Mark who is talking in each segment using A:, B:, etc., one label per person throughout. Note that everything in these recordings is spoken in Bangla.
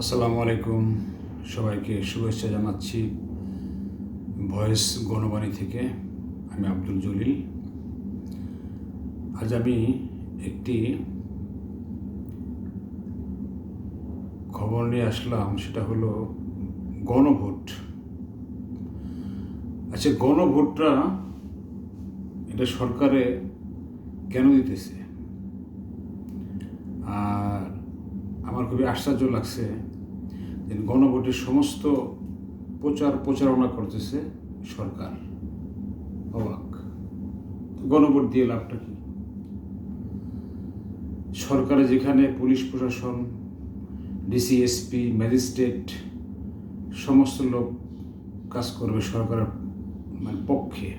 A: আসসালামু আলাইকুম। সবাইকে শুভেচ্ছা জানাচ্ছি ভয়েস গণবাণী থেকে। আমি আব্দুল জলিল। আজ আমি একটি খবর নিয়ে আসলাম, সেটা হলো গণভোট। আচ্ছা গণভোটটা এটা সরকারে কেন দিতেছে? আর আমার খুবই আশ্চর্য লাগছে যে গণভোটের সমস্ত প্রচার প্রচারণা করতেছে সরকার। অবাক। গণভোট দিয়ে লাভটা কি? সরকারে যেখানে পুলিশ প্রশাসন, ডিসিএসপি, ম্যাজিস্ট্রেট, সমস্ত লোক কাজ করবে সরকারের মানে পক্ষে।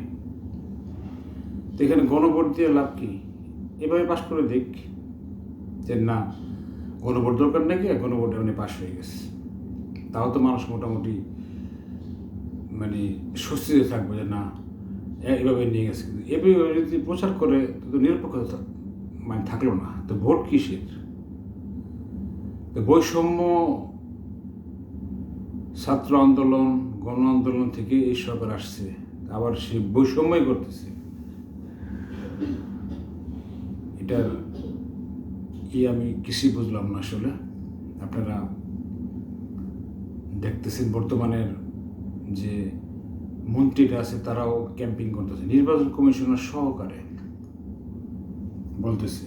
A: তো এখানে গণভোট দিয়ে লাভ কি? এভাবে পাশ করে দেখ যে না গণভোট দরকার নাকি? গণভোটে উনি পাশ হয়ে গেছে। তাও তো মানুষ মোটামুটি মানে স্বস্তিতে থাকবে যে না এভাবে নিয়ে গেছে। কিন্তু এভাবে যদি প্রচার করে, তো নিরপেক্ষতা মানে থাকল না। তো ভোট কিসের? তো বৈষম্য, ছাত্র আন্দোলন, গণ আন্দোলন থেকে এই সরকার আসছে। আবার সে বৈষম্যই করতেছে। এটার কি আমি কিছুই বুঝলাম না আসলে। আপনারা দেখতেছেন বর্তমানের যে মন্ত্রীরা আছে, তারাও ক্যাম্পিং করতেছে। নির্বাচন কমিশনার সহকারে বলতেছে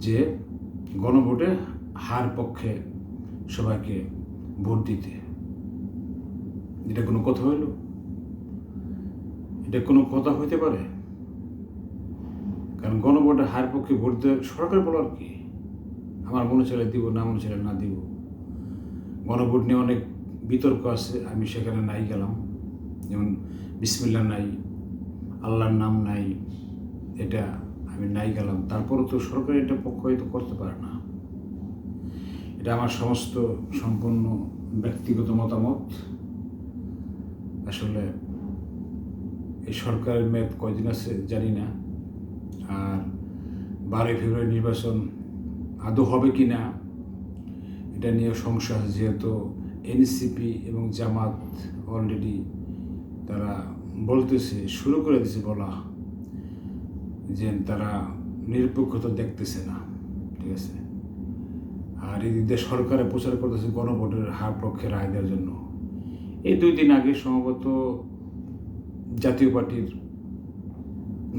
A: যে গণভোটে হার পক্ষে সবাইকে ভোট দিতে। এটা কোনো কথা হইল? এটা কোনো কথা হইতে পারে? কারণ গণভোটে হার পক্ষে ভোট দেওয়া সরকার বলার কি। আমার মনে চলে দিব, না মনে চলে না দিব। গণভোট নিয়ে অনেক বিতর্ক আছে, আমি সেখানে নাই গেলাম। যেমন বিসমিল্লা নাই, আল্লাহর নাম নাই, এটা আমি নাই গেলাম। তারপরও তো সরকার এটা পক্ষ হয়তো করতে পারে না। এটা আমার সমস্ত সম্পূর্ণ ব্যক্তিগত মতামত। আসলে এই সরকারের মেয়াদ কয়দিন আছে জানি না। আর বারোই ফেব্রুয়ারি নির্বাচন আদৌ হবে কি না, এটা নিয়ে সংশয়, যেহেতু এনসিপি এবং জামাত অলরেডি তারা বলতেছে, শুরু করে দিছে বলা যে তারা নিরপেক্ষতা দেখতেছে না, ঠিক আছে? আর এদিকে সরকারে প্রচার করতেছে গণভোটের হার পক্ষে রায় দেওয়ার জন্য, এই দুই দিন আগে সম্ভবত জাতীয় পার্টির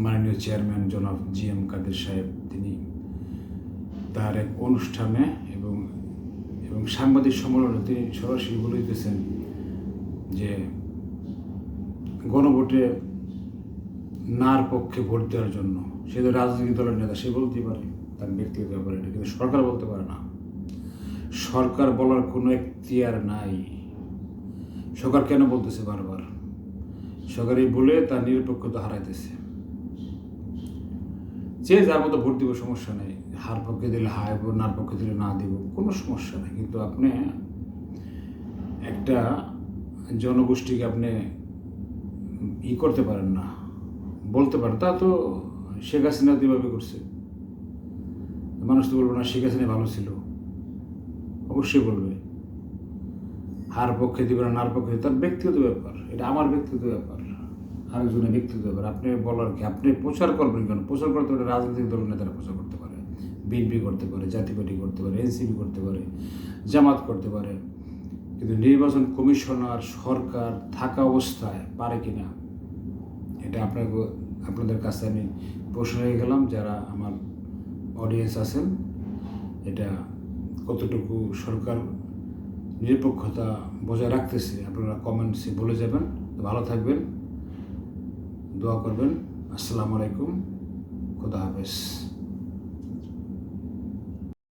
A: মাননীয় চেয়ারম্যান জনাব জি এম কাদের সাহেব, তিনি তার এক অনুষ্ঠানে এবং এবং সাংবাদিক সম্মেলনে তিনি সরাসরি বলে দিতেছেন যে গণভোটে নার পক্ষে ভোট দেওয়ার জন্য সে তো রাজনৈতিক দলের নেতা, সে বলতেই পারে তার ব্যক্তিগত ব্যাপারে এটা, কিন্তু সরকার বলতে পারে না। সরকার বলার কোনো এখতিয়ার নাই। সরকার কেন বলতেছে বারবার? সরকার এই বলে তার নিরপেক্ষতা হারাইতেছে। যে যার মতো ভোট দিব, সমস্যা নেই। হার পক্ষে দিলে হায় নার পক্ষে দিলে না দিব, কোনো সমস্যা নেই। কিন্তু আপনি একটা জনগোষ্ঠীকে আপনি ই করতে পারেন না, বলতে পারেন। তা তো শেখ হাসিনা যেভাবে করছে। মানুষ তো বলবে না, শেখ হাসিনা ভালো ছিল। অবশ্যই বলবে। হার পক্ষে দিবে না, নার পক্ষে তার ব্যক্তিগত ব্যাপার। এটা আমার ব্যক্তিগত ব্যাপার। আরেকজনের ব্যক্তিগত ব্যাপার। আপনি বলার কি? আপনি প্রচার করবেন কেন? প্রচার করতে পারে রাজনৈতিক দলের নেতারা প্রচার করতে পারে। বিএনপি করতে পারে, জাতীয় পার্টি করতে পারে, এনসিপি করতে পারে, জামাত করতে পারে। কিন্তু নির্বাচন কমিশনার সরকার থাকা অবস্থায় পারে কি না? এটা আপনাকে, আপনাদের কাছে আমি প্রশ্ন হয়ে গেলাম, যারা আমার অডিয়েন্স আছেন। এটা কতটুকু সরকার নিরপেক্ষতা বজায় রাখতেছে, আপনারা কমেন্টসে বলে যাবেন। ভালো থাকবেন। দোয়া করবেন। আসসালামু আলাইকুম। খুদা হাফেজ।